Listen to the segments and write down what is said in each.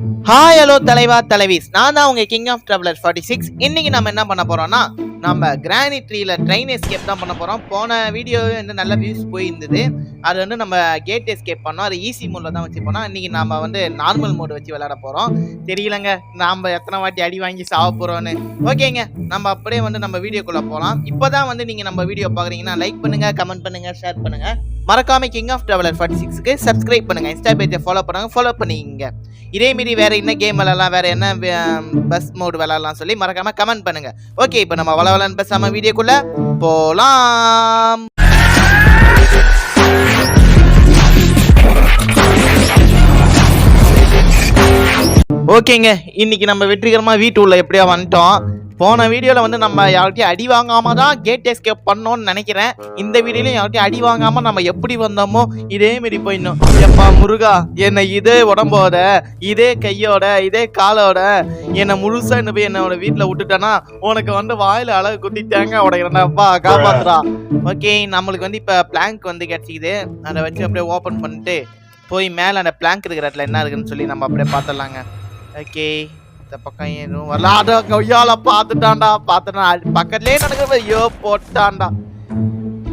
Hi hello தலைவா தலைவிஸ். நான் தான் உங்க king of traveller forty six இன்னைக்கு நம்ம என்ன பண்ண போறோம்னா நம்ம கிரானைட் ட்ரீல ட்ரெயின் எஸ்கேப் தான் பண்ண போகிறோம் போன வீடியோ வந்து நல்ல வியூஸ் போயிருந்தது. அது வந்து நம்ம கேட் எஸ்கேப் பண்ணோம். அது ஈஸி மோடில் தான் வச்சு போனோம் இன்னைக்கு நம்ம வந்து நார்மல் மோடு வச்சு விளையாட போகிறோம் தெரியலங்க. நாம் எத்தனை வாட்டி அடி வாங்கி சாவ போகிறோன்னு ஓகேங்க. நம்ம அப்படியே வந்து நம்ம வீடியோக்குள்ளே போகலாம் இப்போ தான் வந்து நீங்கள் நம்ம வீடியோ பார்க்குறீங்கன்னா லைக் பண்ணுங்கள் கமெண்ட் பண்ணுங்கள் ஷேர் பண்ணுங்க. மறக்காம கிங் ஆஃப் டெவலர் ஃபார்ட்டி சிக்ஸ்க்கு சப்ஸ்கிரைப் பண்ணுங்க. இன்ஸ்டா பேஜை ஃபாலோ பண்ணுங்க ஃபாலோ பண்ணிக்கங்க. இதே மாரி வேற என்ன கேம் விளாடலாம் வேற என்ன பஸ் மோடு விளாட்லாம் சொல்லி மறக்காமல் கமெண்ட் பண்ணுங்க. ஓகே இப்போ நம்ம வளவலன் பேசாம வீடியோக்குள்ள போலாம். ஓகேங்க இன்னைக்கு நம்ம வெற்றிகரமாக வீட்டு உள்ள எப்படியா வந்துட்டோம். போன வீடியோவில் வந்து நம்ம யார்கிட்டயும் அடி வாங்காம தான் கேட் எஸ்கேப் பண்ணோம்னு நினைக்கிறேன். இந்த வீடியோலையும் யார்கிட்டயும் அடி வாங்காம நம்ம எப்படி வந்தோமோ இதே மாரி போயிடணும். எப்பா முருகா என்னை இதே உடம்போட இதே கையோட இதே காலோட என்னை முழுசா என்ன போய் என்னோட வீட்டில் விட்டுட்டேன்னா உனக்கு வந்து வாயில அழகு குத்தி தேங்காய் உடைக்கிறேன்டாப்பா காப்பாத்துறா ஓகே நம்மளுக்கு வந்து இப்போ பிளாங்க் வந்து கிடைச்சிக்குது. அதை வச்சு அப்படியே ஓப்பன் பண்ணிட்டு போய் மேலே அந்த பிளாங்க் இருக்கிற இடத்துல என்ன இருக்குன்னு சொல்லி நம்ம அப்படியே பார்த்துடலாங்க. ஓகே இந்த பக்கம் ஏதும் வரல. அட கொய்யால பார்த்துட்டான்டா. பார்த்துட்டான் பக்கத்துலயே நடக்கிற ஐயோ போட்டான்டா.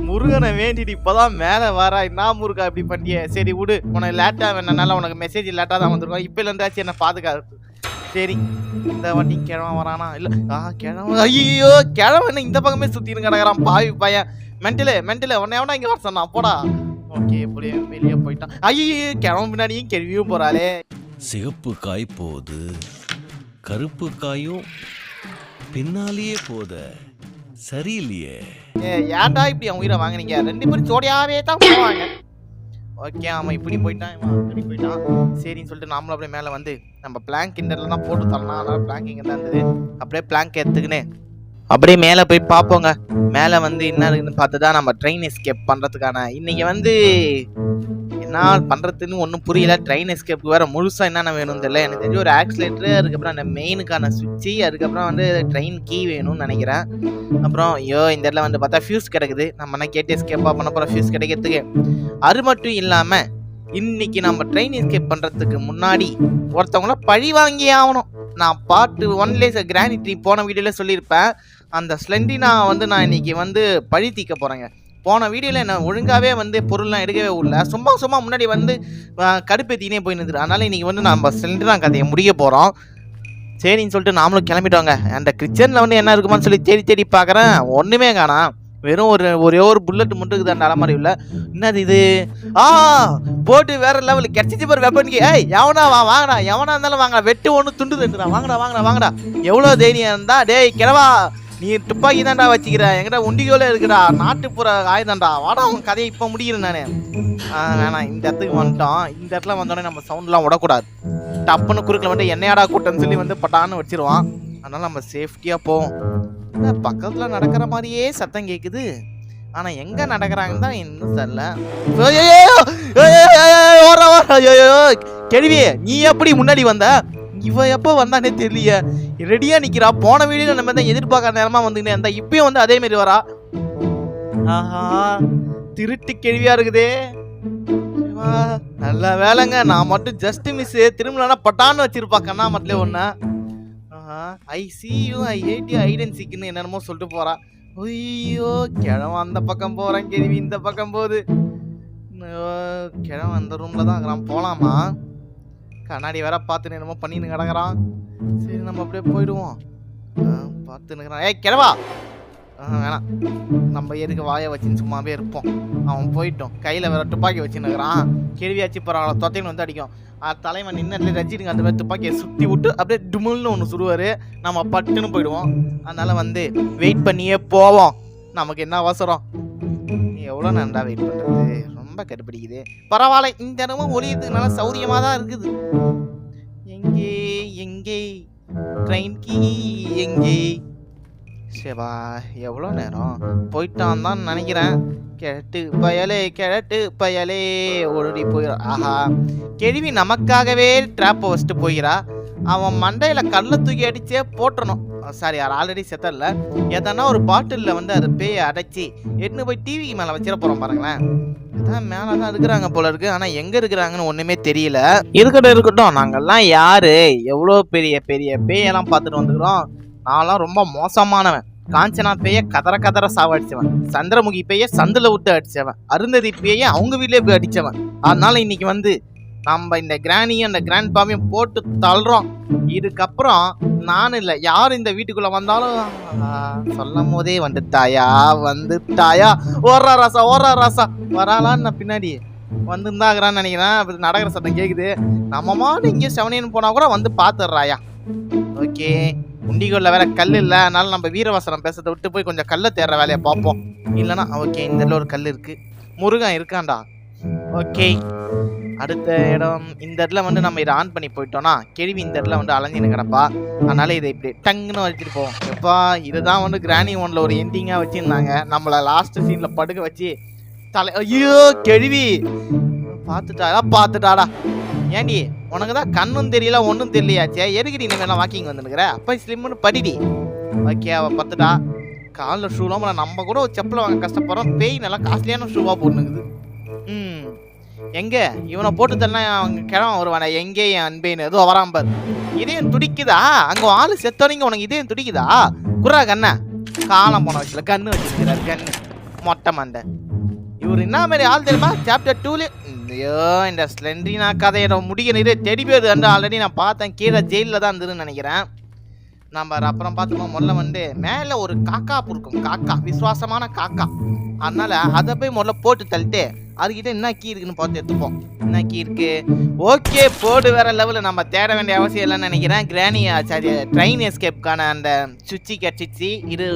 முருகனை வேண்டிட்டு இப்பதான் மேல வரா. என்ன முருகா இப்படி பண்ணிய சரி விடு. உனக்கு லேட்டா வேணனால உனக்கு மெசேஜ் லேட்டா தான் வந்திருக்கோம். இப்ப இருந்தாச்சு என்ன பாதுகாத்து சரி இந்த வண்டி கிழவன் வரானா? இல்ல ஆ கிழவன் ஐயோ கிழவன் இந்த பக்கமே சுற்றின்னு கிடக்குறான். பாவி பையன். மென்டலு மென்டலு உன்னை எவனா இங்க வர சொன்னான்? போடா. ஓகே இப்படியே வெளியே போயிட்டான். ஐயோ கிழவன் பின்னாடியும் கேள்வியும் போறாளே. சிகப்பு காய் போகுது கருப்பு காயும் பின்னாலேயே போத. சரியில்லையே. ஏ ஏன்டா இப்படி அவன் உயிரை வாங்குனீங்க? ரெண்டு பேரும் ஜோடியாவே தான் போவாங்க. ஓகே ஆமாம் இப்படி போயிட்டான் இவன் இப்படி போயிட்டான். சரின்னு சொல்லிட்டு நாமளும் அப்படியே மேலே வந்து நம்ம பிளாங்க் இண்டர்ல தான் போட்டு தரலாம். அதனால பிளாங்க் இங்கே தான் இருந்தது. அப்படியே பிளாங்க் எடுத்துக்கினே அப்படியே மேலே போய் பார்ப்போங்க. மேலே வந்து என்ன இருக்குன்னு பார்த்து தான் நம்ம ட்ரெயின் எஸ்கேப் பண்ணுறதுக்கான இன்னைக்கு வந்து என்ன பண்ணுறதுன்னு ஒன்றும் புரியல. ட்ரெயின் எஸ்கேப்புக்கு வேறு முழுசாக என்னென்ன வேணும்னு தெரியல. எனக்கு தெரிஞ்சு ஒரு ஆக்சிலேட்டரு அதுக்கப்புறம் அந்த மெயினுக்கான சுவிட்சு அதுக்கப்புறம் வந்து ட்ரெயின் கீ வேணும்னு நினைக்கிறேன். அப்புறம் ஐயோ இந்த இடத்துல வந்து பார்த்தா ஃபியூஸ் கிடைக்குது. நம்ம என்ன கேட்டு எஸ்கேப்பாக பண்ண போகிறோம் ஃபியூஸ் கிடைக்கிறதுக்கு. அது மட்டும் இல்லாமல் இன்னைக்கு நம்ம ட்ரெயின் எஸ்கேப் பண்ணுறதுக்கு முன்னாடி ஒருத்தவங்கள பழி வாங்கி ஆகணும். நான் பாட்டு ஒன்லேஸ் கிரானிட்டி போன வீடியோவில் சொல்லியிருப்பேன். அந்த ஸ்லெண்டினா வந்து நான் இன்னைக்கு வந்து பழி தீக்க போகிறேங்க போன வீடியோவில் என்ன ஒழுங்காகவே வந்து பொருள்லாம் எடுக்கவே இல்லை சும்மா சும்மா முன்னாடி வந்து கடுப்பேத்தினே போய் நின்றுது அதனால் இன்னைக்கு வந்து நம்ம சிலிண்டராக கதையை முடிய போகிறோம் சரின்னு சொல்லிட்டு நாமளும் கிளம்பிட்டோங்க. அந்த கிச்சனில் வந்து என்ன இருக்குமான்னு சொல்லி தேடி தேடி பார்க்குறேன் ஒன்றுமே காணா. வெறும் ஒரு ஒரே ஒரு புல்லட் மட்டும் இருக்குது அந்த அலமாரி உள்ள. என்னது இது? ஆ போட்டு வேற லெவல் கிடைச்சிச்சு பாரு வெப்பனுக்கு ஏய் எவனா வா வாங்கடா. எவனா இருந்தாலும் வாங்கடா. வெட்டு ஒன்று துண்டு தட்டுடா வாங்கடா வாங்கடா வாங்கடா. எவ்வளோ தைரியம் இருந்தா டேய் கிழவா நீ துப்பாக்கி தான்டா வச்சுக்கிற. என்கிட்ட உண்டிகோல இருக்குடா. நாட்டுப்புற ஆயுதம்டா வாடா உன் கதையை இப்போ முடிக்கிறேன் நான். ஆ வேணாம் இந்த இடத்துக்கு வந்துட்டோம். இந்த இடத்துல வந்தோடனே நம்ம சவுண்ட்லாம் விடக்கூடாது டப்புன்னு குறுக்கில் வந்து என்னையாடா கூட்டம்னு சொல்லி வந்து பட்டான்னு வச்சிருவான். அதனால நம்ம சேஃப்டியாக போவோம். பக்கத்தில் நடக்கிற மாதிரியே சத்தம் கேட்குது ஆனால் எங்கே நடக்கிறாங்கன்னு தான் இன்னும் தெரியல. ஐயையோ! கேள்வி நீ எப்படி முன்னாடி வந்த? இவன் எப்போ வந்தானே தெரியல. ரெடியா நிக்கிறா. போன வீடியோ நம்ம தான் எதிர்பார்க்காத நேரமா வந்துக்கினே இருந்தா இப்பயும் வந்து அதே மாதிரி வரா. ஆஹா திருட்டு கேள்வியா இருக்குதே. நல்ல வேலைங்க. நான் மட்டும் ஜஸ்ட் மிஸ் திரும்பலனா பட்டான்னு வச்சிருப்பா கண்ணாமட்டிலே ஒண்ணு I see you I hate you ஐடென்சிக்குன்னு என்னென்னமோ சொல்லிட்டு போறா. ஐயோ கிழவன் அந்த பக்கம் போறேன் கேள்வி இந்த பக்கம் போகுது. கிழவன் அந்த ரூம்ல தான் இருக்கிறான். போலாமா? கண்ணாடி வேற பார்த்து என்னமோ பண்ணின்னு கிடக்குறான். சரி நம்ம அப்படியே போயிடுவோம். பார்த்து நிற்கிறான் ஏய் கிழவா! ஆ, வேணாம். நம்ம எதுக்கு வாயை வச்சுன்னு சும்மாவே இருப்போம். அவன் போயிட்டோம். கையில் வேற துப்பாக்கி வச்சுன்னு இருக்கிறான். கேள்வியாச்சு பரவாயில்ல தொத்தைன்னு வந்து அடிக்கும். ஆ, தலைவன் நின்று ரஜினிக்கு அந்த மாதிரி துப்பாக்கியை சுற்றி விட்டு அப்படியே டுமுல்னு ஒன்று சுடுவார். நம்ம பட்டுன்னு போயிடுவோம். அதனால் வந்து வெயிட் பண்ணியே போவோம். நமக்கு என்ன அவசரம்? எவ்வளோ நன்றா வெயிட் பண்ணுறது ரொம்ப கடுப்பிடிக்குது. பரவாயில்ல இந்த இடமும் ஒளியதுனால சௌரியமாக தான் இருக்குது. எங்கே எங்கே? ட்ரெயின் கீ எங்கே? சேவா எவ்வளோ நேரம்? போயிட்டான் தான் நினைக்கிறேன். கிழட்டு பயலே கிழட்டு பயலே ஓடி போயிடா ஆஹா. கேள்வி நமக்காகவே ட்ராப்பை வச்சுட்டு போகிறா. அவன் மண்டையில் கல்லை தூக்கி அடிச்சே போட்டுறணும் சாரி அவர் ஆல்ரெடி செத்தரில் எதனா ஒரு பாட்டிலில் வந்து அது பேயை அடைச்சி எட்டுன்னு போய் டிவிக்கு மேலே வச்சிட போகிறோம் பாருங்களேன். அதான் மேலே தான் இருக்கிறாங்க போல இருக்கு. ஆனால் எங்கே இருக்கிறாங்கன்னு ஒன்றுமே தெரியல. இருக்கட்டும் இருக்கட்டும். நாங்கள்லாம் யார்? எவ்வளோ பெரிய பெரிய பேயெல்லாம் பார்த்துட்டு வந்துக்கிறோம் நான்லாம் ரொம்ப மோசமானவன். காஞ்சனா பேய கதற கதற சாவடிச்சவன். சந்திரமுகி பேய சந்தில விட்டு அடிச்சவன். அருந்ததி பேய அவங்க வீட்லேயே போய் அடிச்சவன். அதனால இன்னைக்கு வந்து நம்ம இந்த கிராணியும் அந்த கிராண்ட் பாவையும் போட்டு தள்ளுறோம். இதுக்கப்புறம் நானும் இல்லை யார் இந்த வீட்டுக்குள்ளே வந்தாலும் சொல்லும் போதே வந்துட்டாயா? வந்துட்டாயா? ஓடுறா ராசா ஓடுறா ராசா. வராளான்னு நான் பின்னாடி வந்துருந்தாங்கிறான்னு நினைக்கிறேன். நடக்கிற சத்தம் கேட்குது நம்ம மாடு இங்கே செவனேன்னு போனால் கூட வந்து பார்த்துடுறாயா ஓகே. உண்டிகோல்ல வேற கல் இல்லை. அதனால நம்ம வீரவாசனம் பேசுறதை விட்டு போய் கொஞ்சம் கல்லை தேடுற வேலையை பார்ப்போம். இல்லைனா ஓகே இந்த ஒரு கல் இருக்குது முருகன் இருக்கான்டா. ஓகே. அடுத்த இடம் இந்த இடத்துல வந்து நம்ம இதை ஆன் பண்ணி போயிட்டோம்னா கேள்வி இந்த இடத்துல வந்து அலைஞ்சின்னு கிடப்பா அதனால இதை இப்படி டங்குன்னு வச்சுட்டு போவோம். எப்பா இதுதான் வந்து கிராணி ஒன்ல ஒரு எண்டிங்காக வச்சிருந்தாங்க. நம்மளை லாஸ்ட் சீன்ல படுக்க வச்சு தலை ஐயோ கேள்வி. பார்த்துட்டாடா பார்த்துட்டாடா. ஏண்டி உனக்கு தான் கண்ணும் தெரியல ஒன்றும் தெரியலையாச்சே எதுக்கு நீ வேணா வாக்கிங் வந்துருக்குற? அப்போ ஸ்லிம்னு படிடி. ஓகே அவள் பார்த்துட்டா. காலில் ஷூலாம் நம்ம கூட ஒரு வாங்க கஷ்டப்படுறோம். பேய் நல்லா காஸ்ட்லியான ஷூவாக போட்டுனுக்குது. ம். எங்க? இவனை போட்டு தரனா அவங்க கிழவன் வருவானே. எங்கே என் அன்பேன்னு ஏதோ வரான் பாரு. இதயம் துடிக்குதா? அங்கே ஆள் செத்தவனிங்க உனக்கு இதயம் துடிக்குதா? குர்ரா கண்ணா. காலம் போன வச்சுல கண்ணு வச்சிருக்கிறார் கண்ணு. மொட்டை மண்டை. இவர் என்ன மாதிரி ஆள் தெரியுமா? சாப்டர் டூல ஐயோ இந்த ஸ்லெண்ட்ரினா கதையோட நிறைய தெடி பேர் ஆல்ரெடி நான் பார்த்தேன். கீழே ஜெயிலில் தான் இருந்ததுன்னு நினைக்கிறேன். நம்ம அப்புறம் பார்த்தோமா முதல்ல வந்து மேலே ஒரு காக்கா இருக்கும் காக்கா விசுவாசமான காக்கா. அதனால அதை போய் முதல்ல போட்டு தள்ளிட்டு அதுக்கிட்ட என்ன கீ இருக்குன்னு பார்த்து எடுத்துப்போம். என்ன கீ இருக்கு? ஓகே போடு வேற லெவலில் நம்ம தேட வேண்டிய அவசியம் இல்லைன்னு நினைக்கிறேன். கிரானி சாரி ட்ரெயின் எஸ்கேப்க்கான அந்த சுவிட்சு கட்சிச்சு இது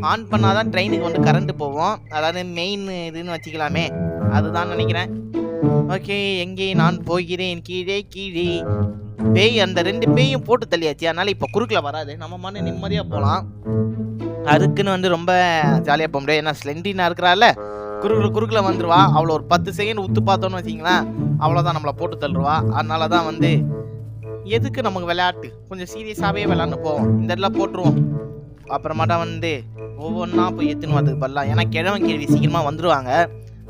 ஆன் பண்ணாதான் ட்ரெயினுக்கு வந்து கரண்ட் போவோம் அதாவது மெயின் இதுன்னு வச்சுக்கலாமே. அதுதான் நினைக்கிறேன். ஓகே எங்கே நான் போகிறேன்? கீழே கீழே. பேய் அந்த ரெண்டு பேயும் போட்டு தள்ளியாச்சு. அதனால இப்போ குறுக்கில் வராது. நம்ம மண்ணு நிம்மதியாக போகலாம் அதுக்குன்னு வந்து ரொம்ப ஜாலியாக போக முடியாது. ஏன்னா ஸ்லெண்டினா இருக்கிறாள் குறுக்கில் குறுக்கில் வந்துருவா. அவ்வளோ ஒரு பத்து செகண்ட் உத்து பார்த்தோன்னு வச்சிங்களேன் அவ்வளோதான் நம்மளை போட்டு தள்ளுருவா அதனால தான் வந்து எதுக்கு நமக்கு விளையாட்டு? கொஞ்சம் சீரியஸாகவே விளையாண்டு போவோம். இந்த இடத்துல போட்டுருவோம். அப்புறமாட்டா வந்து ஒவ்வொன்றா போய் எத்துன்னு வரதுக்கு பதிலாக ஏன்னா கிழவன் கேள்வி சீக்கிரமாக வந்துடுவாங்க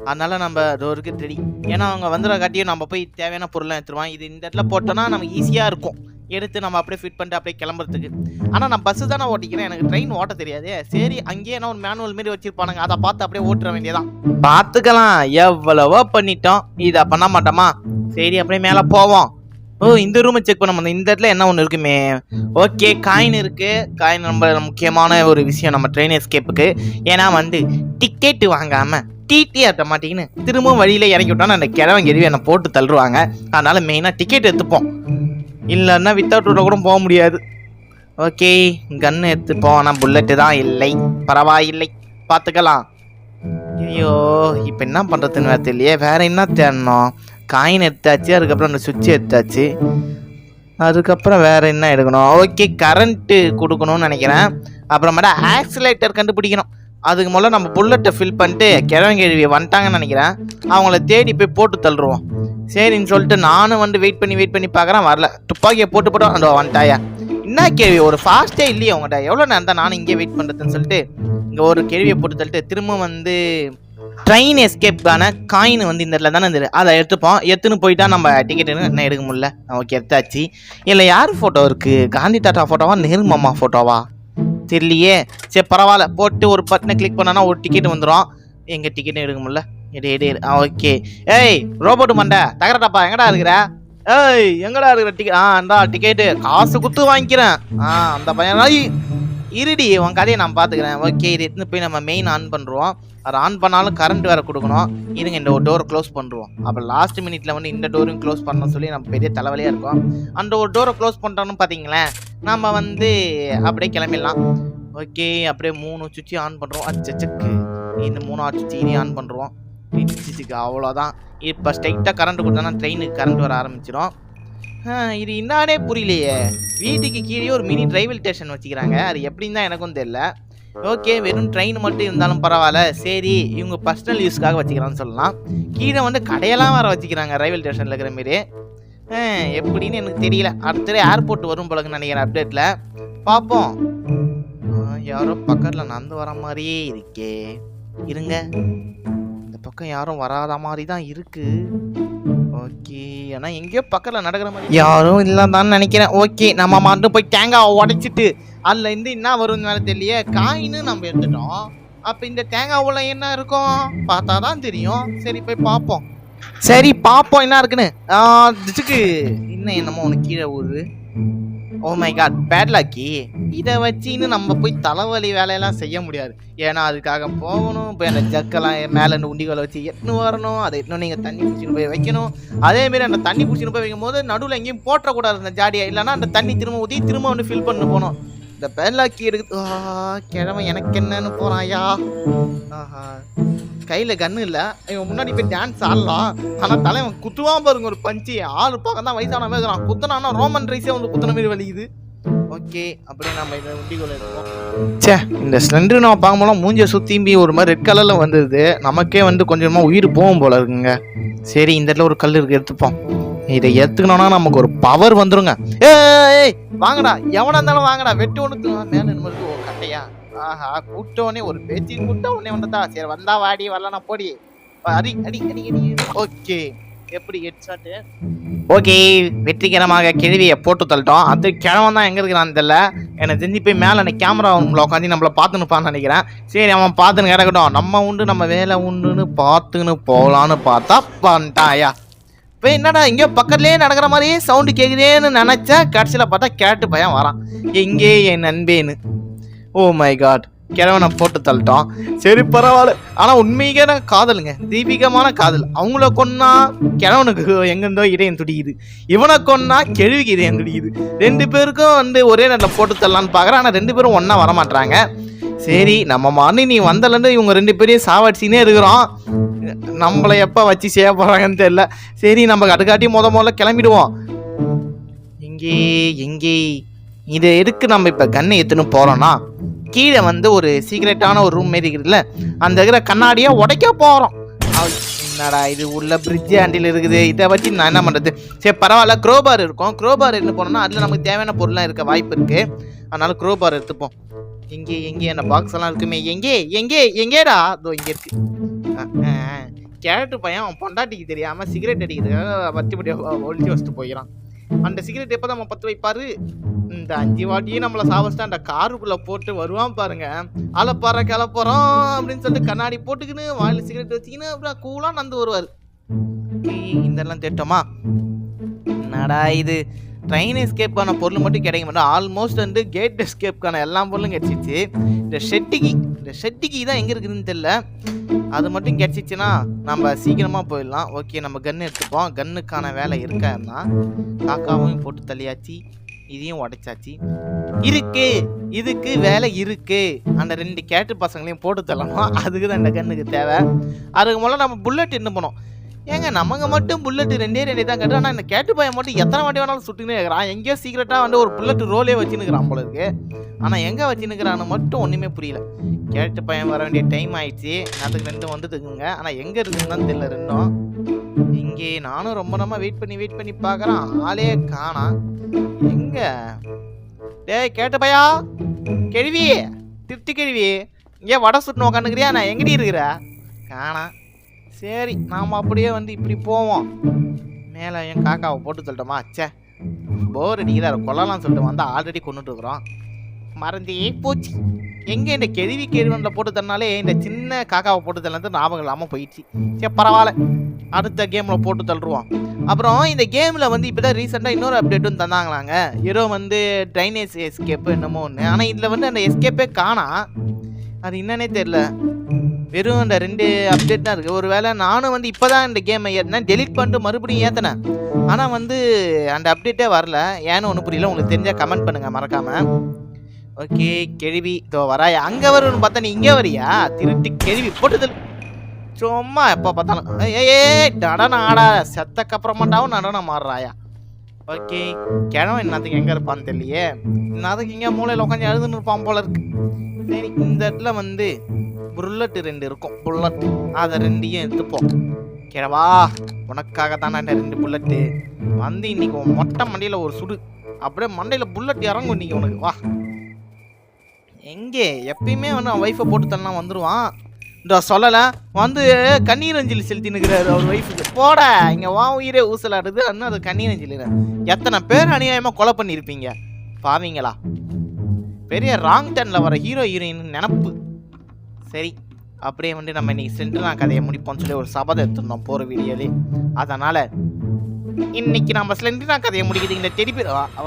அதனால நம்ம அது ஒரு ரெடி ஏன்னா அவங்க வந்துட காட்டியும் நம்ம போய் தேவையான பொருள்லாம் எடுத்துருவோம் இது இந்த இடத்துல போட்டோன்னா நமக்கு ஈஸியாக இருக்கும். எடுத்து நம்ம அப்படியே ஃபிட் பண்ணிட்டு அப்படியே கிளம்புறதுக்கு. ஆனால் நான் பஸ்ஸு தானே ஓட்டிக்கிறேன். எனக்கு ட்ரெயின் ஓட்ட தெரியாது. சரி அங்கேயே என்ன ஒரு மேனுவல் மாரி வச்சிருப்பானுங்க. அதை பார்த்து அப்படியே ஓட்டுற வேண்டியதான் பார்த்துக்கலாம். எவ்வளவோ பண்ணிட்டோம். இதை பண்ண மாட்டோமா? சரி அப்படியே மேலே போவோம். ஓ இந்த ரூமை செக் பண்ண முடியும் இந்த இடத்துல என்ன ஒன்று இருக்குமே? ஓகே காயின் இருக்குது காயின் ரொம்ப முக்கியமான ஒரு விஷயம் நம்ம ட்ரெயின் எஸ்கேப்புக்கு ஏன்னா வந்து டிக்கெட்டு வாங்காமல் டிடி ஆட்ட மாட்டேங்கன்னு திரும்பவும் வழியில் இறங்கி விட்டோன்னா அந்த கிழவன் கெருவி என்னை போட்டு தள்ளுவாங்க. அதனால் மெயினாக டிக்கெட் எடுத்துப்போம். இல்லைன்னா வித்தவுட் ரோட கூட போக முடியாது. ஓகே கன்னு எடுத்துப்போம். ஆனால் புல்லட்டு தான் இல்லை. பரவாயில்லை. பார்த்துக்கலாம். ஐயோ இப்போ என்ன பண்ணுறதுன்னு வேறு தெரியலையே. வேறு என்ன தேடணும்? காயின் எடுத்தாச்சு அதுக்கப்புறம் அந்த சுவிட்ச் எடுத்தாச்சு. அதுக்கப்புறம் வேற என்ன எடுக்கணும்? ஓகே கரண்ட்டு கொடுக்கணும்னு நினைக்கிறேன். அப்புறமேட்டா ஆக்சிலேட்டர் கண்டுபிடிக்கணும். அதுக்கு முதல்ல நம்ம புல்லட்டை ஃபில் பண்ணிட்டு கிழவங்கிழவி வந்துட்டாங்கன்னு நினைக்கிறேன். அவங்கள தேடி போய் போட்டு தள்ளுருவோம். சரின்னு சொல்லிட்டு நானும் வந்து வெயிட் பண்ணி வெயிட் பண்ணி பார்க்குறேன் வரல. துப்பாக்கியை போட்டு போட்டு அந்த வந்துட்டாயா. என்ன கேள்வி? ஒரு ஃபாஸ்ட்டே இல்லையே உங்கள்கிட்ட எவ்வளோ நேரம் தான் நானும் இங்கே வெயிட் பண்ணுறதுன்னு சொல்லிட்டு இங்கே ஒரு கேள்வியை போட்டு தள்ளிட்டு திரும்ப வந்து ட்ரெயின் எஸ்கேப்கான காயின் வந்து இந்த இடத்துல தானே இருந்தது. அதை எடுத்துப்போம். எடுத்துன்னு போயிட்டா நம்ம டிக்கெட் என்ன எடுக்க முடியல? ஓகே எடுத்தாச்சு. இல்லை யார் ஃபோட்டோ இருக்குது காந்தி தாத்தா ஃபோட்டோவா நேரு மாமா ஃபோட்டோவா தெரியலையே. சரி பரவாயில்ல. போட்டு ஒரு பட்டனை கிளிக் பண்ணனா ஒரு டிக்கெட் வந்துடும் எங்கள் டிக்கெட்டும் எடுக்க முடியல. எடு எடு எடு. ஆ ஓகே ஏய் ரோபோட் மண்டை தகரட்டாப்பா எங்கடா இருக்கிற? ஏய் எங்கடா இருக்கிற டிக்கெட் ஆ அந்த டிக்கெட்டு காசு குத்து வாங்கிக்கிறேன். ஆ அந்த பையன் இருடி உன் கதையை நான் பார்த்துக்கிறேன். ஓகே இது எடுத்துன்னு போய் நம்ம மெயின் ஆன் பண்ணுறோம் அதை ஆன் பண்ணாலும் கரண்ட் வேறு கொடுக்கணும். இருங்க இந்த ஒரு டோர் க்ளோஸ் பண்ணுறோம் அப்போ லாஸ்ட் மினிட்ல வந்து இந்த டோரும் க்ளோஸ் பண்ணணும் சொல்லி நம்ம பெரிய தலைவலியாக இருக்கும். அந்த ஒரு டோரை க்ளோஸ் பண்ணிட்டோம்னு பார்த்தீங்களேன் நம்ம வந்து அப்படியே கிளம்பிடலாம். ஓகே அப்படியே மூணு சுவிட்சு ஆன் பண்ணுறோம் அச்சச்சுக்கு இந்த மூணாவது சுவிட்சு இனி ஆன் பண்ணுறோம் அவ்வளோதான் இப்போ ஸ்ட்ரைட்டாக கரண்ட் கொடுத்தோன்னா ட்ரெயினுக்கு கரண்ட் வர ஆரம்பிச்சிடும் இது இன்னானே புரியலையே. வீட்டுக்கு கீழே ஒரு மினி டிரைவல் ஸ்டேஷன் வச்சுக்கிறாங்க. அது எப்படின்னு தான் எனக்கும் தெரியல. ஓகே வெறும் ட்ரெயின் மட்டும் இருந்தாலும் பரவாயில்ல. சரி இவங்க பர்சனல் யூஸ்க்காக வச்சுக்கிறான்னு சொல்லலாம். கீழே வந்து கடையெல்லாம் வர வச்சுக்கிறாங்க ரயில்வே ஸ்டேஷனில் இருக்கிற மாரி. எப்படின்னு எனக்கு தெரியல. அடுத்த ஏர்போர்ட் வரும் போலன்னு நினைக்கிறேன் அப்டேட்டில் பார்ப்போம் யாரோ பக்கத்தில் நடந்து வர மாதிரியே இருக்கே. இருங்க. இந்த பக்கம் யாரும் வராத மாதிரி தான் இருக்குது ஓகே ஆனால் எங்கேயோ பக்கத்தில் நடக்கிற மாதிரி யாரும் இல்லைன்னு நினைக்கிறேன். ஓகே நம்ம மட்டும் போய் தேங்காவை உடைச்சிட்டு அதில் இருந்து என்ன வரும்னு வேலை தெரியலையே. காயின்னு நம்ம எடுத்துட்டோம். அப்போ இந்த தேங்காய் உள்ள என்ன இருக்கும்? பார்த்தா தான் தெரியும். சரி போய் பார்ப்போம். சரி பார்ப்போம். என்ன இருக்குன்னு? இதுக்கு இன்னும் என்னமோ ஒன்று கீழே ஊது Oh oh my god bad lucky இதை வச்சுன்னு நம்ம போய் தலைவலி வேலையெல்லாம் செய்ய முடியாது. ஏன்னா அதுக்காக போகணும். போய் அந்த ஜக்கெல்லாம் மேலே இருந்து உண்டிகளை வச்சு எட்டுன்னு வரணும். அதை எட்டுன்னு நீங்கள் தண்ணி பிடிச்சின்னு போய் வைக்கணும். அதேமாரி அந்த தண்ணி பிடிச்சின்னு போய் வைக்கும் போது நடுவில் எங்கேயும் போட்டக்கூடாது அந்த ஜாடியை. இல்லைன்னா அந்த தண்ணி திரும்ப ஊற்றி திரும்ப ஒன்று ஃபில் பண்ணி போகணும். இந்த பேட்லாக்கி எடுக்கு கிழமை எனக்கு என்னன்னு ஐயா ஆஹா. கையில் கன்று இல்லை. இவன் முன்னாடி போய் டான்ஸ் ஆடலாம். ஆனால் தலைவன் குத்துவான் பாருங்க ஒரு பஞ்சு ஆள் பார்க்க தான் வயசான மாதிரி இருக்கிறான். குத்துனான்னா ரோமன் ரைஸே வந்து குத்துன மாதிரி வலிக்குது. ஓகே அப்படியே நம்ம இதை உண்டிகோல சே இந்த ஸ்லெண்டர் நம்ம பார்க்கும்போலாம் மூஞ்சியை சுத்திம்பி ஒரு மாதிரி ரெட் கலரில் வந்தது நமக்கே வந்து கொஞ்சமாக உயிர் போகும் போல இருக்குங்க. சரி இந்த இடத்துல ஒரு கல் இருக்கு எடுத்துப்போம். இதை ஏத்துக்கணும்னா நமக்கு ஒரு பவர் வந்துருங்க. ஏய், ஏய் வாங்கடா. எவனா இருந்தாலும் வாங்கடா. வெட்டு ஒன்று மேலே நிமிர்ந்து கட்டையா? ஆஹா கூட்டவனே ஒரு பேச்சு கூட்ட உடனே வந்ததா சரி வந்தா வாடி வரலாம் போடி. அடி அடி அடி அடி ஓகே. எப்படி ஹெட்ஷாட்டு ஓகே வெற்றிகரமாக கிழவியை போட்டு தள்ளிட்டோம். அது கிழவன் தான் எங்கே இருக்கிறான் தெரியல. எனக்கு தெரிஞ்சு போய் மேலே அந்த கேமரா ரூமில் உட்காந்து நம்மளை பார்த்துனுப்பான்னு நினைக்கிறேன். சரி அவன் பார்த்துன்னு கிடக்கட்டும். நம்ம உண்டு நம்ம வேலை உண்டுன்னு பார்த்துன்னு போகலான்னு பார்த்தா பண்ணிட்டாயா இப்போ என்னடா இங்கே பக்கத்துலேயே நடக்கிற மாதிரியே சவுண்டு கேட்குதேன்னு நினச்சா கடைசியில் பார்த்தா கேட்டு பையன் வரான். எங்கே என் நண்பேன்னு. ஓ மை காட் கிழவனை போட்டு தள்ளிட்டோம் சரி பரவாயில்ல. ஆனால் உண்மையான காதலுங்க. தீபிகமான காதல். அவங்கள கொன்னா கிழவனுக்கு எங்கேருந்தோ இதயம் துடிக்குது. இவனை கொன்னா கேள்விக்கு இதயம் துடிக்குது. ரெண்டு பேருக்கும் வந்து ஒரே நேரத்தில் போட்டு தள்ளலான்னு பார்க்குறேன். ஆனால் ரெண்டு பேரும் ஒன்றா வரமாட்டாங்க சரி நம்ம மாறி நீ வந்தலன்னு இவங்க ரெண்டு பேரையும் சாவடிச்சினே இருக்கிறோம். நம்மளை எப்போ வச்சு செய்ய போகிறாங்கன்னு தெரியல. சரி நம்ம கடுக்காட்டி முத முதல்ல கிளம்பிடுவோம். எங்கே எங்கே இதை எதுக்கு நம்ம இப்போ கண்ணை எடுத்துன்னு போகிறோன்னா கீழே வந்து ஒரு சீக்ரெட்டான ஒரு ரூம் மாரி இருக்குதுல்ல அந்த இருக்கிற கண்ணாடியை உடைக்க போகிறோம் என்னடா இது உள்ள பிரிட்ஜ் ஆண்டில் இருக்குது. இதை வச்சு நான் என்ன பண்ணுறது சரி பரவாயில்ல க்ரோபார் இருக்கும். க்ரோபார் எடுத்து போனோம்னா அதில் நமக்கு தேவையான பொருள்லாம் இருக்க வாய்ப்பு இருக்குது அதனால க்ரோபார் எடுத்துப்போம். எங்கே எங்கே? என்ன பாக்ஸ் எல்லாம் இருக்குமே. எங்கே எங்கே எங்கேடா? அதோ இங்கே இருக்கு. கேரட்டு பையன் அவன் பொண்டாட்டிக்கு தெரியாமல் சிகரெட் அடிக்கிறதுக்காக வச்சு ஒழிச்சு வச்சுட்டு போயிடறான் அந்த சிகரெட் எப்போ நம்ம பத்து வைப்பாரு இந்த அஞ்சு வாட்டியும் நம்மளை சாவச்சிட்டு அந்த காருக்குள்ளே போட்டு வருவான் பாருங்க. அலப்பாற கிளப்புறோம் அப்படின்னு சொல்லிட்டு கண்ணாடி போட்டுக்கின்னு வாயில் சிகரெட் வச்சுக்கின்னு அப்புறம் கூலாக நடந்து வருவார். இதெல்லாம் திட்டமா? என்னடா இது? ட்ரெயின் எஸ்கேப்பான பொருள் மட்டும் கிடைக்க மாட்டோம் ஆல்மோஸ்ட் வந்து கேட் எஸ்கேப்க்கான எல்லா பொருளும் கிடச்சிச்சு. இந்த ஷெட்டிக்கு இந்த ஷெட்டிக்கு தான் எங்கே இருக்குதுன்னு தெரியல. அது மட்டும் கிடச்சிச்சின்னா நம்ம சீக்கிரமாக போயிடலாம். ஓகே நம்ம கன்று எடுத்துப்போம். கன்னுக்கான வேலை இருக்காருன்னா காக்காவும் போட்டு தள்ளியாச்சு. இதையும் உடைச்சாச்சு. இருக்கு இதுக்கு வேலை இருக்கு. அந்த ரெண்டு கேட்டு பசங்களையும் போட்டு தள்ளணும். அதுக்கு தான் இந்த கன்னுக்கு தேவை. அதுக்கு முதல்ல நம்ம புல்லட் என்ன பண்ணோம்? ஏங்க நமங்க மட்டும் புல்லட் ரெண்டே ரெண்டே தான் கட்டு ஆனால் இந்த கேட்டு பையன் மட்டும் எத்தனை வாட்டி வேணாலும் சுட்டுன்னு இருக்கிறான். எங்கேயோ சீக்கிரட்டாக வந்து ஒரு புல்லட் ரோலே வச்சுன்னுக்கிறான் போல இருக்கு. ஆனால் எங்கே வச்சுன்னுக்கிறான்னு மட்டும் ஒன்றுமே புரியல. கேட்டு பையன் வர வேண்டிய டைம் ஆயிடுச்சு. அதுக்கு ரெண்டும் வந்துட்டுக்குங்க. ஆனால் எங்கே இருக்குன்னு தான் தெரியல ரெண்டும். இங்கே நானும் ரொம்ப நம்ம வெயிட் பண்ணி வெயிட் பண்ணி பார்க்குறேன். ஆளே காணா. எங்க? டேய் கேட்ட பையா? கேள்வி? திருப்தி கேள்வி. ஏன் வடை சுட்டு உக்காந்துக்கிறியா? நான் எங்கடி இருக்கிற? காணா. சரி நாம் அப்படியே வந்து இப்படி போவோம். மேலே என் காக்காவை போட்டு சொல்லிட்டோமா? ச்சே போர் அடிக்கிறார் கொல்லலாம் சொல்லிட்டு வந்தால் ஆல்ரெடி கொண்டுட்டு இருக்கிறோம் மறந்தே போச்சு. எங்கே இந்த கெழுவி கேள்வனில் போட்டு தரனாலே இந்த சின்ன காக்காவை போட்டு தரது ஞாபகம் இல்லாமல் போயிடுச்சு. சரி பரவாயில்ல. அடுத்த கேமில் போட்டு தள்ளுருவோம். அப்புறம் இந்த கேமில் வந்து இப்போ தான் ரீசெண்டாக இன்னொரு அப்டேட்டும் தந்தாங்களாங்க. ஏதோ வந்து ட்ரைனேஜ் எஸ்கேப்பு என்னமோ ஒன்று ஆனால் இதில் வந்து அந்த எஸ்கேப்பே காணா. அது என்னன்னே தெரில வெறும் இந்த ரெண்டு அப்டேட் தான் இருக்குது ஒருவேளை நானும் வந்து இப்போ தான் இந்த கேமை ஏற்றினேன் டெலீட் பண்ணிட்டு மறுபடியும் ஏற்றினேன் ஆனால் வந்து அந்த அப்டேட்டே வரல. ஏன்னு ஒன்றும் புரியல. உங்களுக்கு தெரிஞ்சால் கமெண்ட் பண்ணுங்கள் மறக்காமல் ஓகே கேள்வி இதோ வராயா? அங்கே வரும்னு பார்த்தா நீ இங்கே வரியா? திருட்டு கேள்வி போட்டுதல். சும்மா எப்போ பார்த்தாலும். ஏய் ஏய் நடனம் ஆடா செத்தக்கு அப்புறமாட்டாவும் நடனம் ஆடுறாயா? ஓகே. கிழவன் என்னத்துக்கு எங்கே இருப்பான்னு தெரியலையே. என்னத்துக்கு இங்கே மூளையில் உட்காந்து எழுதுன்னு இருப்பான் போல இருக்கு. சரி இந்த இடத்துல வந்து புல்லட்டு ரெண்டு இருக்கும். புல்லட். அதை ரெண்டையும் எடுத்துப்போம். கிழவா உனக்காக தானே ரெண்டு புல்லட்டு. வந்து இன்னைக்கு உன் மொட்டை மண்டையில் ஒரு சுடு. அப்படியே மண்டையில் புல்லட் இறங்கும் இன்னைக்கு உனக்கு. வா. எங்கே? எப்பயுமே வந்து அவன் ஒய்ஃபை போட்டு தரலாம் வந்துடுவான் இந்த சொல்லலை வந்து கண்ணீர் அஞ்சலி செலுத்தினுக்கிறாரு அவர் ஒய்ஃபுக்கு போட இங்கே வா உயிரே ஊசலாடுது. அண்ணன் அது கண்ணீர் அஞ்சலி எத்தனை பேர் அநியாயமாக கொலை பண்ணியிருப்பீங்க பாவீங்களா? பெரிய ராங் டர்னில் வர ஹீரோ ஹீரோயின் நினப்பு. சரி அப்படியே வந்து நம்ம இன்னைக்கு சென்ட்ரலா கதையை முடிப்போம்னு சொல்லி ஒரு சபதம் எடுத்துருந்தோம் போகிற வீடியோலே. அதனால் இன்னைக்கு நம்ம ஸ்லெண்டனா கதையை முடிக்குது. இந்த டெடி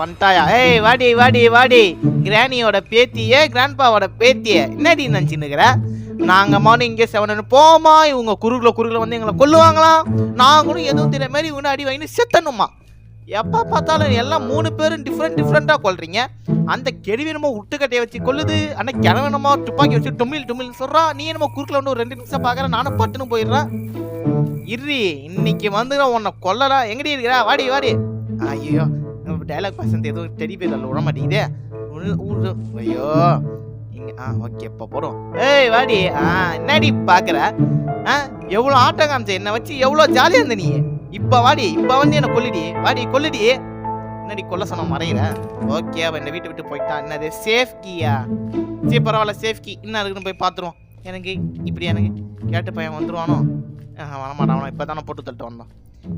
வந்துட்டாயா ஏய் வாடி வாடி வாடி. கிராணியோட பேத்தியே கிராண்ட்பாவோட பேத்தியே. என்னடி நினச்சின்னுக்கிற? நாங்கள் மாதிரி இங்கே செவன் போமா இவங்க குறுகுல குறுகுல வந்து எங்களை கொல்லுவாங்களாம் நாங்களும் எதுவும் தெரிய மாதிரி இவனை அடி வாங்கி செத்தணுமா? எப்போ பார்த்தாலும் எல்லாம் மூணு பேரும் டிஃப்ரெண்ட் டிஃப்ரெண்ட்டாக கொள்றீங்க அந்த கெடுவி உட்டுக்கட்டையை வச்சு கொள்ளுது ஆனால் கிழவனமோ துப்பாக்கி வச்சு டுமில் டுமில் சொல்கிறான் நீ என்னமோ குறுக்கில் வந்து ஒரு ரெண்டு நிமிஷம் பார்க்குறேன் நானும் பட்டுன்னு போயிடுறேன் இர்ரி இன்னைக்கு வந்து உன்னை கொல்லடா. எங்கடி இருக்கிறா? வாடி வாடி. ஐயோ டைலாக் பசங்க எதுவும் தெரிய பேர் விட மாட்டேங்குதே. ஐயோ. இங்க ஆ ஓகே இப்போ போடும் ஏய் வாடி ஆ என்னடி பார்க்குற ஆ எவ்வளோ ஆட்டம் காமிச்ச? என்னை வச்சு எவ்வளோ ஜாலியாக இருந்த நீ? இப்போ வாடி இப்போ வந்து என்னை கொல்லுடி. வாடி கொல்லிடி. என்னடி கொல்ல சொன்ன மறையிற? ஓகே அவன் என்னை வீட்டை விட்டு போயிட்டான். என்னது சேஃப் கீயா சரி பரவாயில்ல சேஃப் கீ என்ன இருக்குன்னு போய் பார்த்துருவோம் எனக்கு இப்படி எனக்கு கேட்டு பையன் வந்துருவானோ? ஆஹ், வரமாட்டான். இப்போ தானே போட்டு தள்ளிட்டு வந்தோம்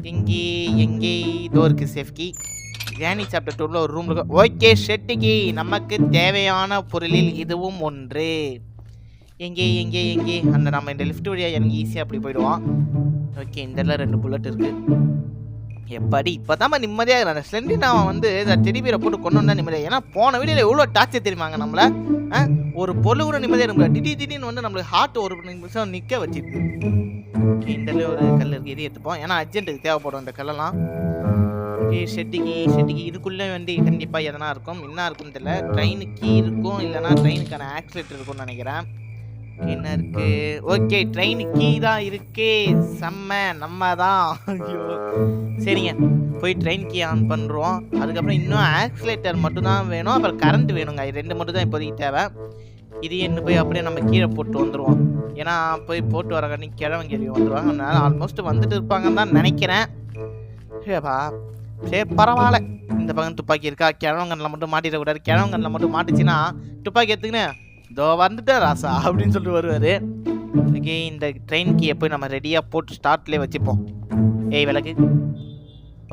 எங்கே எங்கே? இதோ இருக்குது சேஃப் கீ ஜேனி சாப்டர் டூரில் ஒரு ரூமில் ஓகே ஷெட்டிக்கு. நமக்கு தேவையான பொருளில் இதுவும் ஒன்று. எங்கே எங்கே எங்கே? அந்த நம்ம இந்த லிஃப்ட் வழியாக எனக்கு ஈஸியாக அப்படி போயிடுவான் ஓகே இந்த இடத்துல ரெண்டு புல்லட் இருக்கு. எப்படி? இப்போ தான் நிம்மதியாக இருக்கிறேன். ஸ்லெண்டி நான் வந்து இந்த டெடி போட்டு கொண்டு வந்தால் நிம்மதியாக ஏன்னா போன வீடியோவில் எவ்வளோ டார்ச்சர் தெரியுமாங்க நம்மளை? ஆ? ஒரு பொருள் கூட நிம்மதியாக இருக்க திடீர் திடீர்னு வந்து நம்மளுக்கு ஹார்ட் ஒரு நிமிஷம் நிற்க வச்சிருக்கு. இந்த ஒரு கல் இருக்குது இது எடுத்துப்போம். ஏன்னா அர்ஜென்ட்டுக்கு தேவைப்படும் இந்த கல்லெல்லாம். ஷெட்டுக்கு ஷெட்டுக்கு இதுக்குள்ளே வந்து கண்டிப்பாக எதனா இருக்கும். என்ன இருக்குன்னு தெரியல. கீ இருக்கும். இல்லைனா ட்ரெயினுக்கான ஆக்சிலேட்டர் இருக்கும்னு நினைக்கிறேன். என்ன இருக்கு? ஓகே ட்ரெயின் கீ தான் இருக்கு. செம்ம. நம்ம தான் சரிங்க. போய் ட்ரெயின் கீ ஆன் பண்ணுறோம் அதுக்கப்புறம் இன்னும் ஆக்சிலேட்டர் மட்டும் தான் வேணும். அப்புறம் கரண்ட் வேணுங்க. இது ரெண்டு மட்டும் தான் இப்போதைக்கு தேவை. இது என்ன போய் அப்படியே நம்ம கீழே போட்டு வந்துடுவோம் ஏன்னா போய் போட்டு வர கண்ணி கிழவன் கேள்வி வந்துடுவாங்க அதனால ஆல்மோஸ்ட் வந்துட்டு இருப்பாங்கன்னு தான் நினைக்கிறேன். ஏப்பா. சரி பரவாயில்ல. இந்த பக்கம் துப்பாக்கி இருக்கா? கிழவங்கண்ணில் மட்டும் மாட்டிடக்கூடாது கிழவங்கண்ணில் மட்டும் மாட்டுச்சுன்னா துப்பாக்கி எடுத்துக்கினு இதோ வந்துட்டேன் ராசா அப்படின்னு சொல்லிட்டு வருவார். ஓகே இந்த ட்ரெயின் கீயை போய் நம்ம ரெடியாக போட்டு ஸ்டார்ட்லேயே வச்சுப்போம். ஏய் விளக்கு.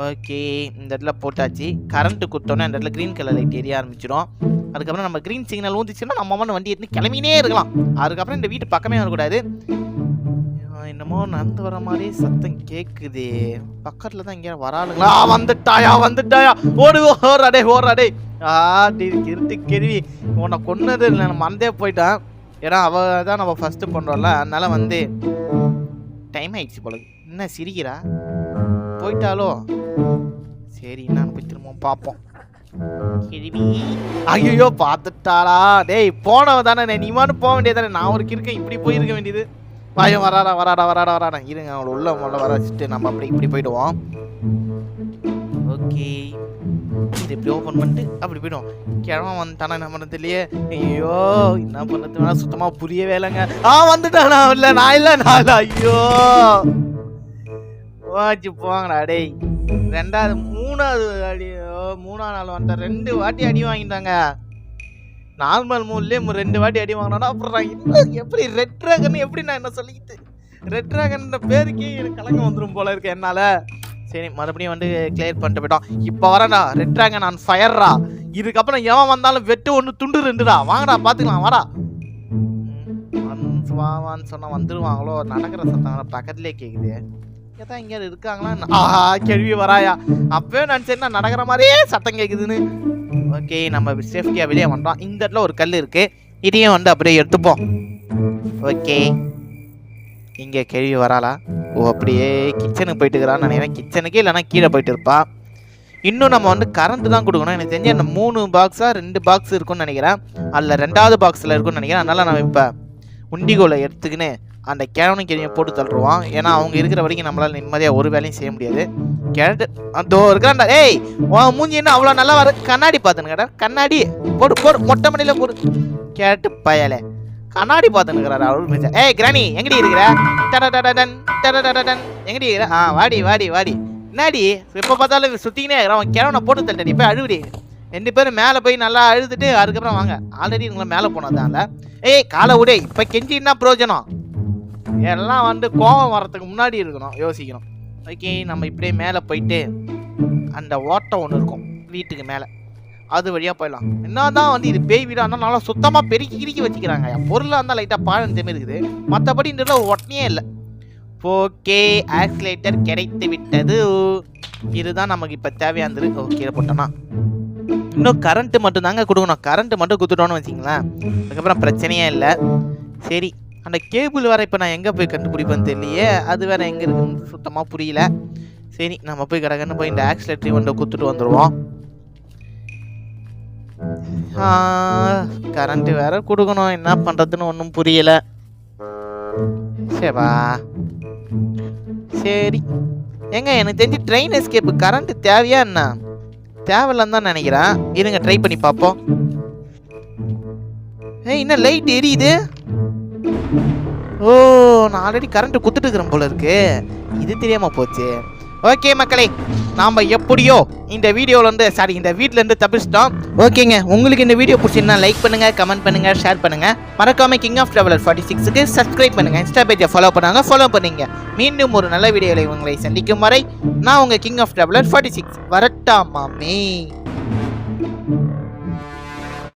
ஓகே இந்த இடத்துல போட்டாச்சு. கரண்ட்டு கொடுத்தோன்னே அந்த இடத்துல க்ரீன் கலர் லைட் எரிய ஆரம்பிச்சிடும் அதுக்கப்புறம் நம்ம க்ரீன் சிக்னல் ஊந்துச்சுன்னா நம்ம அம்மா வண்டி எடுத்து கிளம்பினே இருக்கலாம். அதுக்கப்புறம் இந்த வீட்டு பக்கமே வரக்கூடாது. என்னமோ நடந்து வர மாதிரி சத்தம் கேக்குது. பக்கத்துல தான் எங்கேயா வராளுங்களா? வந்துட்டாயா வந்துட்டாயா. ஓடு ஓடுறாடே ஓடுறாடே. ஆ டி கிருத்து கேள்வி. உன்னை கொன்னது இல்லை நான் மறந்தே போயிட்டான். ஏன்னா அவ தான் நம்ம ஃபர்ஸ்ட் பண்றோம்ல அதனால வந்து டைம் ஆயிடுச்சு போல. என்ன சிரிக்கிறா? போயிட்டாலோ? சரி நான் போய் திரும்பவும் பார்ப்போம். ஐயோ பார்த்துட்டாளா? டேய் போனவ தானே நீ போக வேண்டியதானே நான் ஒரு இருக்கேன் இப்படி போயிருக்க வேண்டியது. பயம் வராடா வராடா வராடா வராடா. இருங்க அவளை உள்ள முதல்ல வர வச்சுட்டு நம்ம அப்படி இப்படி போயிடுவோம். ஓகே. இது இப்படி ஓப்பன் பண்ணிட்டு அப்படி போயிடுவோம். கிழவன் வந்துட்டானா என்ன பண்ணுறதுலையே ஐயோ என்ன பண்ணுறது வேணா சுத்தமாக புரியவே இல்லைங்க. ஆ வந்துட்டானா இல்லை நான் இல்லை நான் இல்லை. ஐயோ. வாச்சு போங்கடா டேய். ரெண்டாவது மூணாவது அடி மூணாவது நாள் வந்துட்டேன். ரெண்டு வாட்டி அடி வாங்கிட்டாங்க. நார்மல் மூணுலேயே ரெண்டு வாட்டி அடி வாங்கினா அப்புறம் எப்படி ரெட் ட்ராகன் எப்படி நான் என்ன சொல்லிக்கிட்டு? ரெட் ட்ராகன்ற பேருக்கே எனக்கு கலங்க வந்துடும் போல இருக்கு என்னால். சரி மறுபடியும் வந்து கிளியர் பண்ணிட்டு போயிட்டோம். இப்போ வரடா ரெட் ட்ராகன் நான் ஃபயர்ரா இதுக்கப்புறம் எவன் வந்தாலும் வெட்டு ஒன்று துண்டு ரெண்டுடா. வாங்கடா பார்த்துக்கலாம் வாடா. வா வான்னு சொன்னால் வந்துடுவாங்களோ நடக்கிற சத்தம் பக்கத்துலேயே கேட்குது தான் இங்கே இருக்காங்களா? ஆஹா கேள்வி வராயா? அப்பவே சரி நான் நடக்கிற மாதிரியே சத்தம் கேட்குதுன்னு ஓகே நம்ம சேஃப்டியாக வெளியே வந்தோம் இந்த இடத்துல ஒரு கல் இருக்கு. இதையும் வந்து அப்படியே எடுத்துப்போம். ஓகே. இங்கே கேள்வி வராளா? ஓ அப்படியே கிச்சனுக்கு போயிட்டு இருக்கிறான்னு நினைக்கிறேன். கிச்சனுக்கு இல்லைன்னா கீழே போயிட்டு இருப்பா. இன்னும் நம்ம வந்து கரண்ட் தான் கொடுக்கணும். எனக்கு தெரிஞ்சு அந்த மூணு பாக்ஸாக ரெண்டு பாக்ஸ் இருக்கும்னு நினைக்கிறேன். அதில் ரெண்டாவது பாக்ஸில் இருக்கும்னு நினைக்கிறேன். அதனால் நம்ம இப்போ உண்டிகோலை எடுத்துக்கின்னு. அந்த கிழவனுக்கு கிழமையை போட்டு தள்ளுருவான் ஏன்னா அவங்க இருக்கிற வரைக்கும் நம்மளால் நிம்மதியாக ஒரு வேலையும் செய்ய முடியாது. கிழட்டு அதோ இருக்காண்டா ஏய் உன் மூஞ்சி என்ன அவ்வளோ நல்லா வர கண்ணாடி பார்த்துன்னு கண்ணாடி போடு போடு மொட்டை மணியில் போடு. கேரட்டு பயலே. கண்ணாடி பார்த்துன்னுக்கிறாரு அவரு மிச்சம் ஏய் கிராணி எங்கடி இருக்கிற? டடடடடன், டடடடடன். எங்கடி இருக்கிற? ஆ வாடி வாடி வாடி. என்னடி? எப்போ பார்த்தாலும் சுற்றிக்கினே இருக்கிறான் அவன் கிழவனை போட்டு தள்ளடி. போய் அழுவிடி ரெண்டு பேரும் மேலே போய் நல்லா அழுதுட்டு அதுக்கப்புறம் வாங்க. ஆல்ரெடி உங்களை மேலே போனதால ஏய் காலை விடு. இப்போ கெஞ்சி என்ன பிரயோஜனம். எல்லாம் வந்து கோவம் வரதுக்கு முன்னாடி இருக்கணும் யோசிக்கணும். ஓகே நம்ம இப்படியே மேலே போயிட்டு அந்த ஓட்டம் ஒன்று இருக்கும் வீட்டுக்கு மேலே. அது வழியாக போயிடலாம். என்னதான் வந்து இது பேய் வீடாக இருந்தால் நல்லா சுத்தமாக பெருக்கி கிறுக்கி வச்சுக்கிறாங்க. பொருளாக இருந்தால் லைட்டாக பாழஞ்ச மாதிரி இருக்குது மற்றபடி இந்த ஒட்டனே இல்லை. ஓகே ஆக்சிலேட்டர் கிடைத்து விட்டது. இதுதான் நமக்கு இப்போ தேவையானது கீழே போட்டோன்னா இன்னும் கரண்ட்டு மட்டும் தாங்க கொடுக்கணும். கரண்ட்டு மட்டும் கொடுத்துட்டோன்னு வச்சிங்களேன் அதுக்கப்புறம் பிரச்சனையே இல்லை. சரி. அந்த கேபிள் வேறு இப்போ நான் எங்கே போய் கண்டுபிடிப்பேன்னு தெரியலையே. அது வேறு எங்கே இருக்குன்னு சுத்தமாக புரியல. சரி நம்ம போய் கடகன்னு போய் இந்த ஆக்சிலேட்டரி வந்து கொடுத்துட்டு வந்துடுவோம் கரண்ட்டு வேற கொடுக்கணும். என்ன பண்ணுறதுன்னு ஒன்றும் புரியல. சேவா. சரி. ஏங்க எனக்கு தெரிஞ்சு ட்ரெயின் எஸ்கேப்பு கரண்ட் தேவையா என்ன? தேவையில்லன்னு தான் நினைக்கிறேன். இருங்க ட்ரை பண்ணி பார்ப்போம். ஏய் என்ன லைட் எரியுது? ஓ நான் ஆல்ரெடி கரண்ட் குத்துட்டு இருக்கிறேன் போல இருக்கு. இது தெரியாம போச்சு. ஓகே மக்களே நாம் எப்படியோ இந்த வீடியோவிலேருந்து சாரி இந்த வீட்டிலேருந்து இருந்து தப்பிச்சிட்டோம். ஓகேங்க உங்களுக்கு இந்த வீடியோ பிடிச்சிருந்தா லைக் பண்ணுங்கள் கமெண்ட் பண்ணுங்கள் ஷேர் பண்ணுங்க. மறக்காம கிங் ஆஃப் ட்ராவலர் ஃபார்ட்டி சிக்ஸுக்கு சப்ஸ்கிரைப் பண்ணுங்க. இன்ஸ்டா பேஜை ஃபாலோ பண்ணாங்க ஃபாலோ பண்ணுங்க. மீண்டும் ஒரு நல்ல வீடியோவில் உங்களை சந்திக்கும் வரை நான் உங்கள் king of traveller forty six வரட்டாமாமே